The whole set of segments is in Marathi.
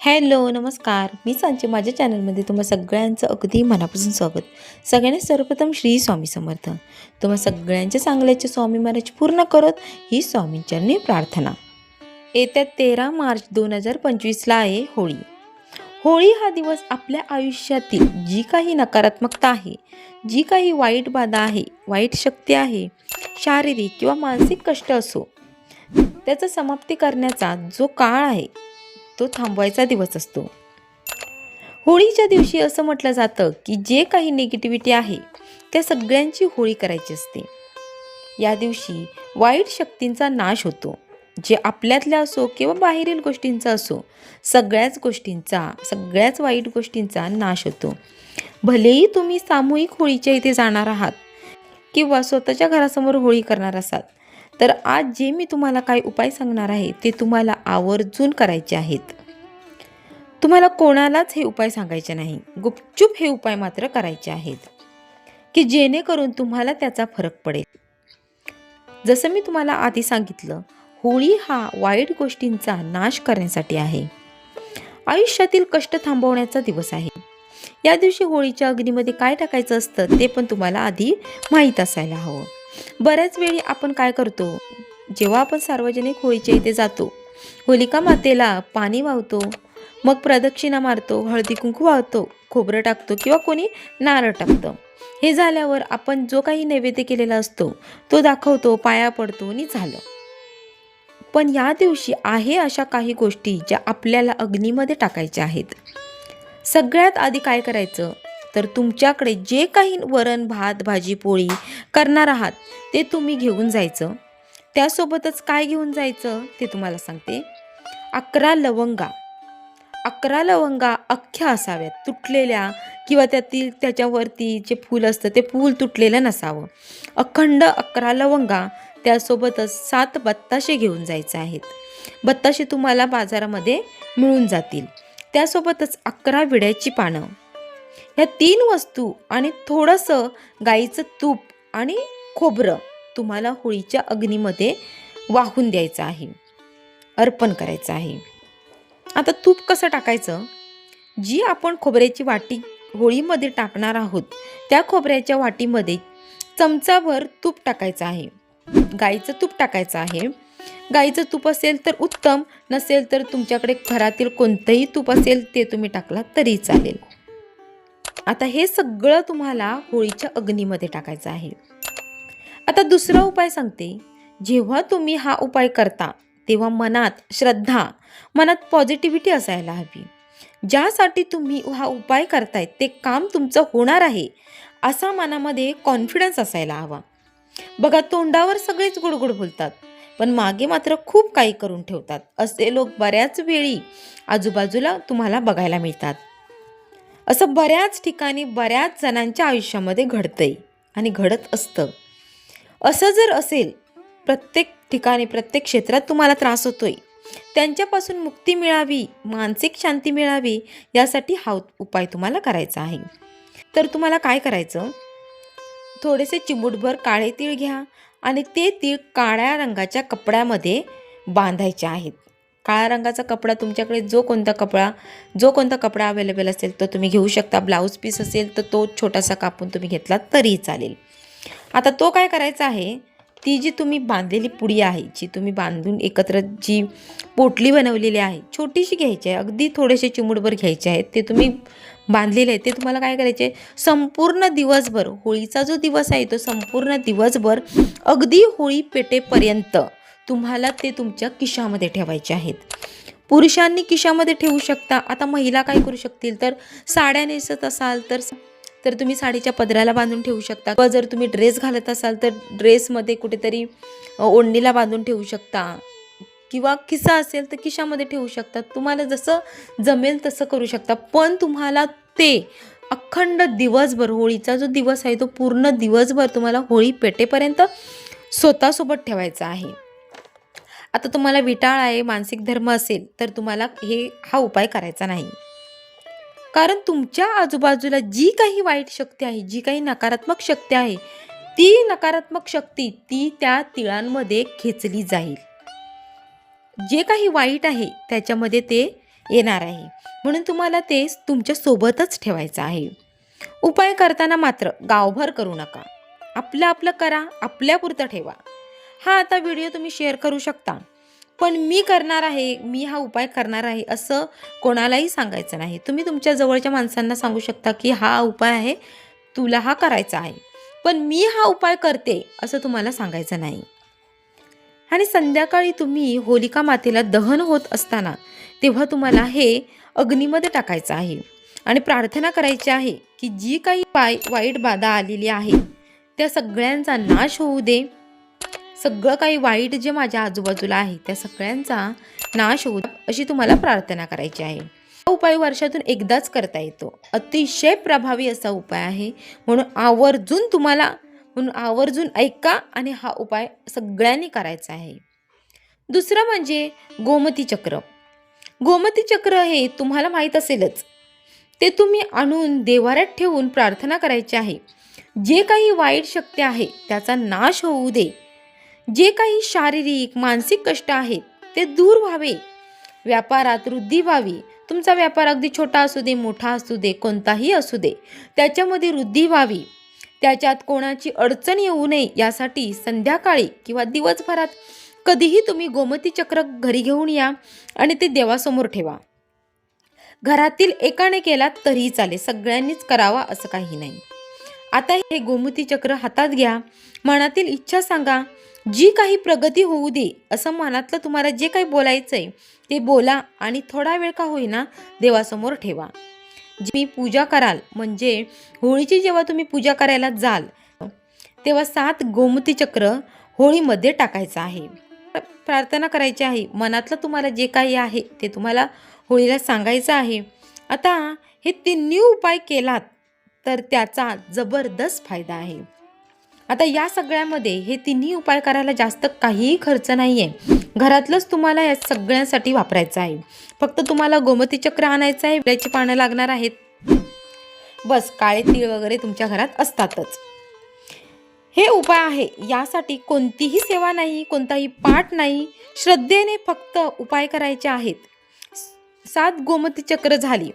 हॅलो नमस्कार. मी सांचे माझ्या चॅनलमध्ये तुम्हा सगळ्यांचं अगदी मनापासून स्वागत. सगळ्यांनी सर्वप्रथम श्री स्वामी समर्थ. तुम्हा सगळ्यांच्या चांगल्याचे स्वामी महाराज पूर्ण करत ही स्वामींचरणी प्रार्थना. येत्या तेरा मार्च दोन हजार पंचवीसला आहे होळी. होळी हा दिवस आपल्या आयुष्यातील जी काही नकारात्मकता आहे जी काही वाईट बाधा आहे वाईट शक्ती आहे शारीरिक किंवा मानसिक कष्ट असो त्याचं समाप्ती करण्याचा जो काळ आहे तो थांबवायचा दिवस असतो. होळीच्या दिवशी असं म्हटलं जातं की जे काही निगेटिव्हिटी आहे त्या सगळ्यांची होळी करायची असते. या दिवशी वाईट शक्तींचा नाश होतो. जे आपल्यातल्या असो किंवा बाहेरील गोष्टींचा असो सगळ्याच गोष्टींचा सगळ्याच वाईट गोष्टींचा नाश होतो. भलेही तुम्ही सामूहिक होळीच्या इथे जाणार आहात किंवा स्वतःच्या घरासमोर होळी करणार असाल तर आज जे मी तुम्हाला काही उपाय सांगणार आहे ते तुम्हाला आवर्जून करायचे आहेत. तुम्हाला कोणालाच हे उपाय सांगायचे नाही. गुपचूप हे उपाय मात्र करायचे आहेत. की जेणेकरून तुम्हाला त्याचा फरक पडेल. जसं मी तुम्हाला आधी सांगितलं होळी हा वाईट गोष्टींचा नाश करण्यासाठी आहे. आयुष्यातील कष्ट थांबवण्याचा दिवस आहे. या दिवशी होळीच्या अग्नीमध्ये काय टाकायचं असतं ते पण तुम्हाला आधी माहीत असायला हवं. बऱ्याच वेळी आपण काय करतो? जेव्हा आपण सार्वजनिक होळीच्या इथे जातो होलिका मातेला पाणी वाहतो मग प्रदक्षिणा मारतो हळदी कुंकू वाहतो खोबरं टाकतो किंवा कोणी नारळ टाकतं. हे झाल्यावर आपण जो काही नैवेद्य केलेला असतो तो दाखवतो पाया पडतो आणि झालं. पण या दिवशी आहे अशा काही गोष्टी ज्या आपल्याला अग्नीमध्ये टाकायच्या आहेत. सगळ्यात आधी काय करायचं? तर तुमच्याकडे जे काही वरण भात भाजी पोळी करणार आहात ते तुम्ही घेऊन जायचं. त्यासोबतच काय घेऊन जायचं ते तुम्हाला सांगते. अकरा लवंगा. अकरा लवंगा अख्ख्या असाव्यात. तुटलेल्या किंवा त्यातील त्याच्यावरती जे फूल असतं ते फूल तुटलेलं नसावं. अखंड अकरा लवंगा त्यासोबतच सात बत्ताशे घेऊन जायचे आहेत. बत्ताशे तुम्हाला बाजारामध्ये मिळून जातील. त्यासोबतच अकरा विड्याची पानं. ह्या तीन वस्तू आणि थोडंसं गाईचं तूप आणि खोबरं तुम्हाला होळीच्या अग्नीमध्ये वाहून द्यायचं आहे. अर्पण करायचं आहे. आता तूप कसं टाकायचं? जी आपण खोबऱ्याची वाटी होळीमध्ये टाकणार आहोत त्या खोबऱ्याच्या वाटीमध्ये चमचाभर तूप टाकायचं आहे. गाईचं तूप टाकायचं आहे. गाईचं तूप असेल तर उत्तम नसेल तर तुमच्याकडे घरातील कोणतंही तूप असेल ते तुम्ही टाकला तरी चालेल. आता हे सगळं तुम्हाला होळीच्या अग्नीमध्ये टाकायचं आहे. आता दुसरा उपाय सांगते. जेव्हा तुम्ही हा उपाय करता तेव्हा मनात श्रद्धा मनात पॉझिटिव्हिटी असायला हवी. ज्यासाठी तुम्ही हा उपाय करताय ते काम तुमचं होणार आहे असा मनामध्ये कॉन्फिडन्स असायला हवा. बघा तोंडावर सगळेच गुडगुड बोलतात पण मागे मात्र खूप काही करून ठेवतात. असे लोक बऱ्याच वेळी आजूबाजूला तुम्हाला बघायला मिळतात. असं बऱ्याच ठिकाणी बऱ्याच जणांच्या आयुष्यामध्ये घडतंय आणि घडत असतं. असं जर असेल प्रत्येक ठिकाणी प्रत्येक क्षेत्रात तुम्हाला त्रास होतोय. त्यांच्यापासून मुक्ती मिळावी मानसिक शांती मिळावी यासाठी हा उपाय तुम्हाला करायचा आहे. तर तुम्हाला काय करायचं? थोडेसे चिमूटभर काळे तीळ घ्या आणि ते तीळ काळ्या रंगाच्या कपड्यामध्ये बांधायचे आहेत. काळ्या रंगाचा कपडा तुमच्याकडे जो कोणता कपडा जो कोणता कपडा अवेलेबल असेल तो तुम्ही घेऊ शकता. ब्लाऊज पीस असेल तर तो छोटासा कापून तुम्ही घेतला तरीही चालेल. आता तो काय करायचा आहे ती जी तुम्ही बांधलेली पुडी आहे जी तुम्ही बांधून एकत्र जी पोटली बनवलेली आहे छोटीशी घ्यायची आहे अगदी थोडेसे चिमुडभर घ्यायचे आहेत ते तुम्ही बांधलेले आहे ते तुम्हाला काय करायचे संपूर्ण दिवसभर होळीचा जो दिवस आहे तो संपूर्ण दिवसभर अगदी होळी पेटेपर्यंत तुम्हाला ते तुमच्या किशामध्ये ठेवायचे आहेत. पुरुषांनी किशामध्ये ठेवू शकता. आता महिला काय करू शकतील? तर साड्या नेसत असाल तर तर तुम्ही साडीच्या पदराला बांधून ठेवू शकता. किंवा जर तुम्ही ड्रेस घालत असाल तर ड्रेसमध्ये कुठेतरी ओढणीला बांधून ठेवू शकता. किंवा खिसा असेल तर खिशामध्ये ठेवू शकता. तुम्हाला जसं जमेल तसं करू शकता. पण तुम्हाला ते अखंड दिवसभर होळीचा जो दिवस आहे तो पूर्ण दिवसभर तुम्हाला होळी पेटेपर्यंत स्वतःसोबत ठेवायचा आहे. आता तुम्हाला विटाळ आहे मानसिक धर्म असेल तर तुम्हाला हे हा उपाय करायचा नाही. कारण तुमच्या आजूबाजूला जी काही वाईट शक्ती आहे जी काही नकारात्मक शक्ती आहे ती नकारात्मक शक्ती ती त्या तिळांमध्ये खेचली जाईल. जे काही वाईट आहे त्याच्यामध्ये ते येणार आहे. म्हणून तुम्हाला ते तुमच्या सोबतच ठेवायचं आहे. उपाय करताना मात्र गावभर करू नका. आपलं आपलं करा आपल्यापुरतं ठेवा. हा आता व्हिडिओ तुम्ही शेअर करू शकता. पण मी करणार आहे मी हा उपाय करणार आहे असं कोणालाही सांगायचं नाही. तुम्ही तुमच्या जवळच्या माणसांना सांगू शकता की हा उपाय आहे तुला हा करायचा आहे. पण मी हा उपाय करते असं तुम्हाला सांगायचं नाही. आणि संध्याकाळी तुम्ही होलिका मातेला दहन होत असताना तेव्हा तुम्हाला हे अग्नीमध्ये टाकायचं आहे. आणि प्रार्थना करायची आहे की जी काही पाय वाईट बाधा आलेली आहे त्या सगळ्यांचा नाश होऊ दे. सगळं काही वाईट जे माझ्या आजूबाजूला आहे त्या सगळ्यांचा नाश होऊ दे, अशी तुम्हाला प्रार्थना करायची आहे. हा उपाय वर्षातून एकदाच करता येतो. अतिशय प्रभावी असा उपाय आहे. म्हणून आवर्जून तुम्हाला म्हणून आवर्जून ऐका आणि हा उपाय सगळ्यांनी करायचा आहे. दुसरं म्हणजे गोमती चक्र. गोमती चक्र हे तुम्हाला माहीत असेलच. ते तुम्ही आणून देवाऱ्यात ठेवून प्रार्थना करायची आहे. जे काही वाईट शक्ती आहे त्याचा नाश होऊ दे. जे काही शारीरिक मानसिक कष्ट आहेत ते दूर व्हावे. व्यापारात वृद्धी व्हावी. तुमचा व्यापार अगदी छोटा असू दे मोठा असू दे कोणताही असू दे त्याच्यामध्ये वृद्धी व्हावी. त्याच्यात कोणाची अडचण येऊ नये यासाठी संध्याकाळी किंवा दिवसभरात कधीही तुम्ही गोमती चक्र घरी घेऊन या आणि ते देवासमोर ठेवा. घरातील एकाने केला तरीही चालेल सगळ्यांनीच करावा असं काही नाही. आता हे गोमती चक्र हातात घ्या. मनातील इच्छा सांगा जी काही प्रगती होऊ दे असं मनातलं तुम्हाला जे काही बोलायचं आहे ते बोला आणि थोडा वेळ का होईना देवासमोर ठेवा. जी मी पूजा कराल म्हणजे होळीची जेव्हा तुम्ही पूजा करायला जाल तेव्हा सात गोमती चक्र होळीमध्ये टाकायचं आहे. प्रार्थना करायची आहे. मनातलं तुम्हाला जे काही आहे ते तुम्हाला होळीला सांगायचं आहे. आता हे तिन्ही उपाय केलात तर त्याचा जबरदस्त फायदा आहे. आता या सगळ्यामध्ये हे तिन्ही उपाय करायला जास्त काहीही खर्च नाही आहे घरातलंच तुम्हाला या सगळ्यांसाठी वापरायचं आहे. फक्त तुम्हाला गोमती चक्र आणायचं आहे विड्याची पानं लागणार आहेत. बस काळे तीळ वगैरे तुमच्या घरात असतातच. हे उपाय आहे. यासाठी कोणतीही सेवा नाही कोणताही पाठ नाही. श्रद्धेने फक्त उपाय करायचे आहेत. सात गोमती चक्र झाली.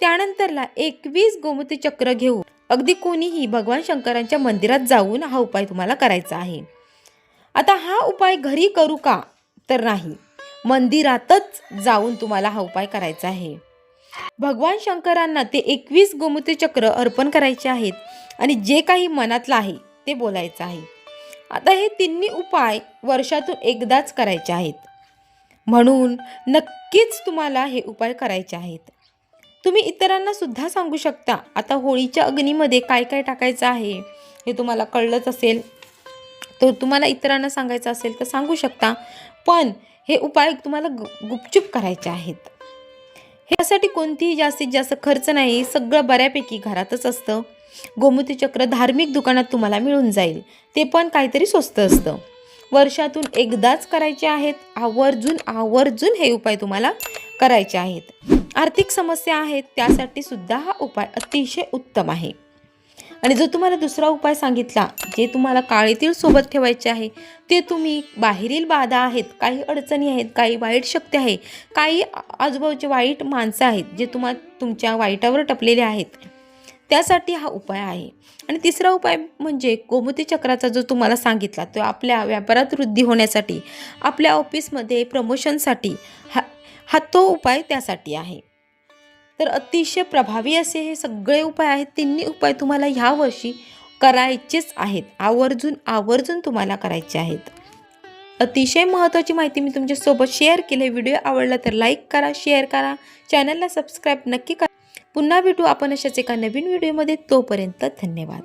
त्यानंतरला एकवीस गोमती चक्र घेऊन अगदी कोणीही भगवान शंकरांच्या मंदिरात जाऊन हा उपाय तुम्हाला करायचा आहे. आता हा उपाय घरी करू का? तर नाही. मंदिरातच जाऊन तुम्हाला हा उपाय करायचा आहे. भगवान शंकरांना ते एकवीस गोमूत्र चक्र अर्पण करायचे आहेत आणि जे काही मनातलं आहे ते बोलायचं आहे. आता हे तिन्ही उपाय वर्षातून एकदाच करायचे आहेत. म्हणून नक्कीच तुम्हाला हे उपाय करायचे आहेत. तुम्ही इतरांना सुद्धा सांगू शकता आता होळीच्या अग्नीमध्ये काय काय टाकायचं आहे हे तुम्हाला कळलंच असेल. तर तुम्हाला इतरांना सांगायचं असेल तर सांगू शकता पण हे उपाय तुम्हाला गुपचूप करायचे आहेत. ह्यासाठी कोणतीही जास्तीत जास्त खर्च नाही सगळं बऱ्यापैकी घरातच असतं. गोमती चक्र धार्मिक दुकानात तुम्हाला मिळून जाईल ते पण काहीतरी स्वस्त असतं. वर्षातून एकदाच करायचे आहेत आवर्जून आवर्जून हे उपाय तुम्हाला करायचे आहेत. आर्थिक समस्या आहेत त्यासाठी सुद्धा हा उपाय अतिशय उत्तम आहे. आणि जो तुम्हाला दुसरा उपाय सांगितला जे तुम्हाला काळे तीळ सोबत ठेवायचे आहे ते तुम्ही बाहेरील बाधा आहेत काही अडचणी आहेत काही वाईट शक्ती आहे काही आजूबाजूचे वाईट माणसं आहेत जे तुम्हा तुमच्या वाईटावर टपलेले आहेत त्यासाठी हा उपाय आहे. आणि तिसरा उपाय म्हणजे गोमती चक्राचा जो तुम्हाला सांगितला तो आपल्या व्यापारात वृद्धी होण्यासाठी आपल्या ऑफिसमध्ये प्रमोशनसाठी हा हा तो उपाय त्यासाठी आहे. तर अतिशय प्रभावी असे हे सगळे उपाय आहेत. तिन्ही उपाय तुम्हाला ह्या वर्षी करायचेच आहेत. आवर्जून आवर्जून तुम्हाला करायचे आहेत. अतिशय महत्त्वाची माहिती मी तुमच्यासोबत शेअर केली. व्हिडिओ आवडला तर लाईक करा शेअर करा. चॅनलला सबस्क्राईब नक्की करा. पुन्हा भेटू आपण अशाच एका नवीन व्हिडिओमध्ये तोपर्यंत धन्यवाद.